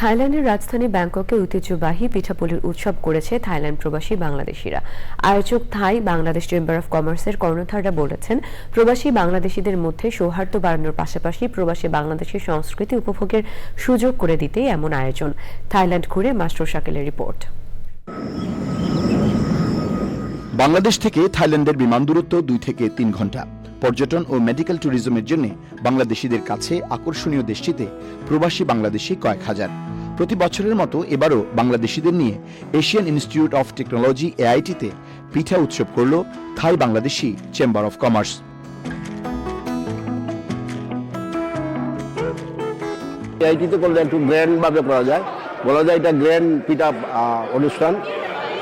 থাইল্যান্ডের রাজধানী ব্যাংককে ঐতিহ্যবাহী পিঠাপুলির উৎসব করেছে থাইল্যান্ড প্রবাসী বাংলাদেশিরা। আয়োজক থাই বাংলাদেশ চেম্বার অফ কমার্সের কর্ণধাররা বলেছেন, প্রবাসী বাংলাদেশিদের মধ্যে সৌহার্দ্য বাড়ানোর পাশাপাশি প্রবাসী বাংলাদেশের সংস্কৃতি উপভোগের সুযোগ করে দিতেই এমন আয়োজন। থাইল্যান্ড ঘুরে মাস্টার শাকেলের রিপোর্ট। বাংলাদেশ থেকে থাইল্যান্ডের বিমান দূরত্ব দুই থেকে তিন ঘণ্টা। পর্যটন ও মেডিকেল ট্যুরিজমের জন্য বাংলাদেশিদের কাছে আকর্ষণীয় দেশটিতে প্রবাসী বাংলাদেশি কয়েক হাজার। প্রতি বছরের মতো এবারও বাংলাদেশিদের নিয়ে এশিয়ান ইনস্টিটিউট অফ টেকনোলজি এআইটিতে পিঠা উৎসব করল Thai Bangladeshi chamber of commerce আইটিতে করলে একটু গ্র্যান্ড ভাবে করা যায়। বলা যায় এটা গ্র্যান্ড পিটা অনুষ্ঠান।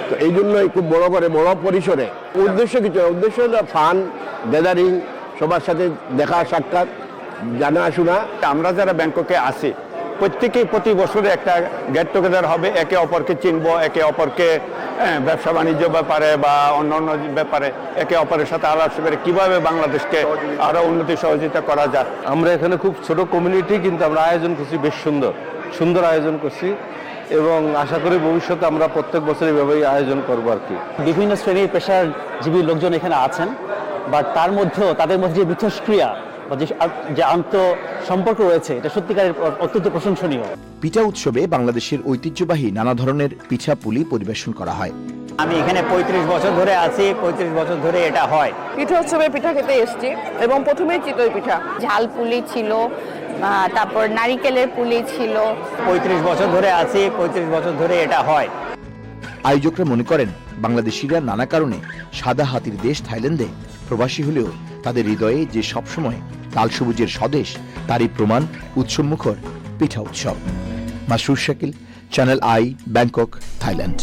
তো এই জন্যই খুব বড় করে বড় পরিসরে উদ্দেশ্য কিছু উদ্দেশ্য হলো ফান গ্যাদারিং সবার সাথে দেখা সাক্ষাৎ জানা শোনা। আমরা যারা ব্যাংককে আসি প্রত্যেকেই প্রতি বছরে একটা গেট টুগেদার হবে। একে অপরকে চিনবো একে অপরকে হ্যাঁ, ব্যবসা বাণিজ্য ব্যাপারে বা অন্য অন্য ব্যাপারে একে অপরের সাথে আলাপ করে কীভাবে বাংলাদেশকে আরও উন্নতি সহযোগিতা করা যায়। আমরা এখানে খুব ছোট কমিউনিটি কিন্তু আমরা আয়োজন করছি বেশ সুন্দর। সুন্দর আয়োজন করছি এবং আশা করি ভবিষ্যতে আমরা প্রত্যেক বছর এভাবেই আয়োজন করব আর কি। বিভিন্ন শ্রেণির পেশাজীবী লোকজন এখানে আছেন। বাট তার মধ্যেও তাদের মধ্যে যে মিথস্ক্রিয়া বা যে যে আন্ত সম্পর্ক রয়েছে এটা সত্যিকারের অত্যন্ত প্রশংসনীয়। পিঠা উৎসবে বাংলাদেশের ঐতিহ্যবাহী নানা ধরনের পিঠা পুলি পরিবেশন করা হয়। আমি এখানে পঁয়ত্রিশ বছর ধরে আছি পঁয়ত্রিশ বছর ধরে এটা হয়। পিঠা উৎসবে পিঠা খেতে এসেছি এবং প্রথমেই চিতই পিঠা। ঝাল পুলি ছিল আহ, তারপর নারিকেলের পুলি ছিল। পঁয়ত্রিশ বছর ধরে আছি পঁয়ত্রিশ বছর ধরে এটা হয়। আয়োজকরা মনে করেন বাংলাদেশিরা নানা কারণে সাদা হাতির দেশ থাইল্যান্ডে প্রবাসী হলেও তাদের হৃদয়ে যে সবসময় তাল সবুজের স্বদেশ, তারই প্রমাণ উৎসবমুখর পিঠা উৎসব। Masur Shakil channel I Bangkok Thailand